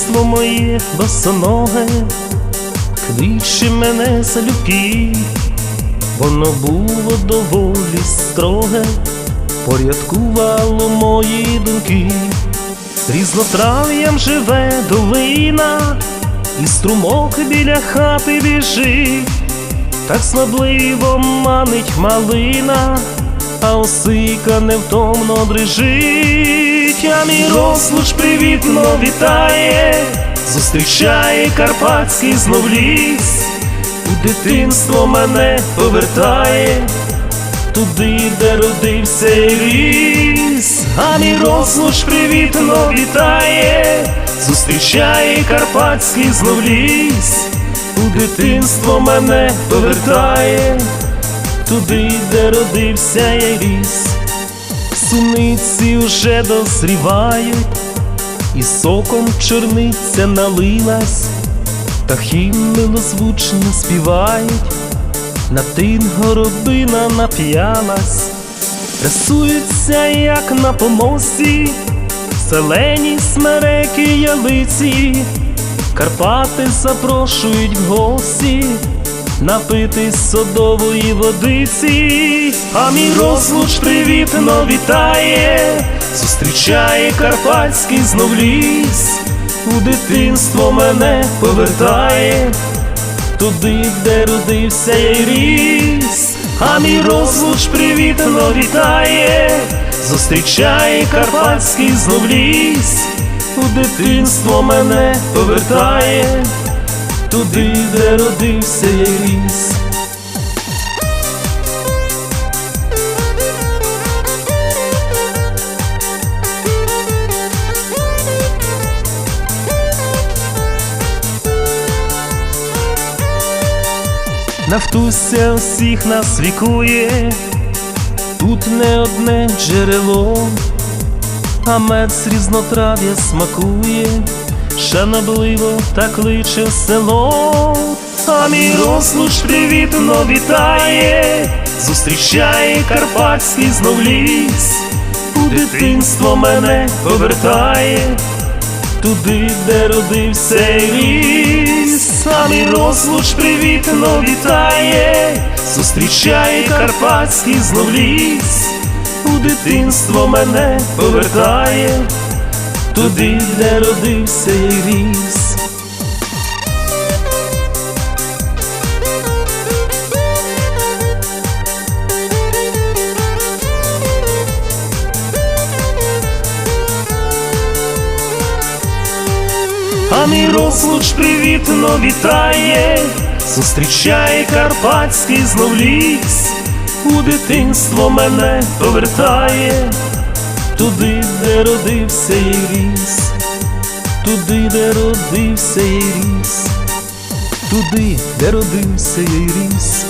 дитинство моє босоноге, кличе мене залюбки, воно було доволі строге, порядкувало мої думки, різнотрав'ям живе долина, і струмок біля хати біжить, так слабливо манить малина, а осика невтомно дрижить, мій розлуч привітно вітає, зустрічає карпатський знов ліс, у дитинство мене повертає, туди, де родився і ріс, а мій розлуч привітно вітає, зустрічає карпатський знов ліс, у дитинство мене повертає, туди, де родився я ріс, суниці вже дозрівають, і соком чорниця налилась, птахи милозвучно співають, на тин горобина нап'ялась, Рисуються, як на помості, зелені смереки ялиці, Карпати запрошують в гості, напитись содової водиці, а мій розлуч привітно вітає, зустрічає карпатський знов ліс, у дитинство мене повертає. Туди, де родився я й ріс, а мій розлуч привітно вітає, зустрічає карпатський знов ліс, у дитинство мене повертає, туди, де родився я ріс. Нафтуся всіх нас лікує, тут не одне джерело, а мед з різнотрав'я смакує, шанобливо так кличе село, а мій розлуч привітно вітає, зустрічає карпатський знов ліс, у дитинство мене повертає. Туди, де родився і ріс, а мій розлуч привітно вітає, зустрічає карпатський знов ліс, у дитинство мене повертає, туди, де родився і ріс. А мій розлуч привітно вітає, зустрічає карпатський знов ліс, у дитинство мене повертає, туди, де родився і ріс, туди, де родився і ріс, туди, де родився і ріс.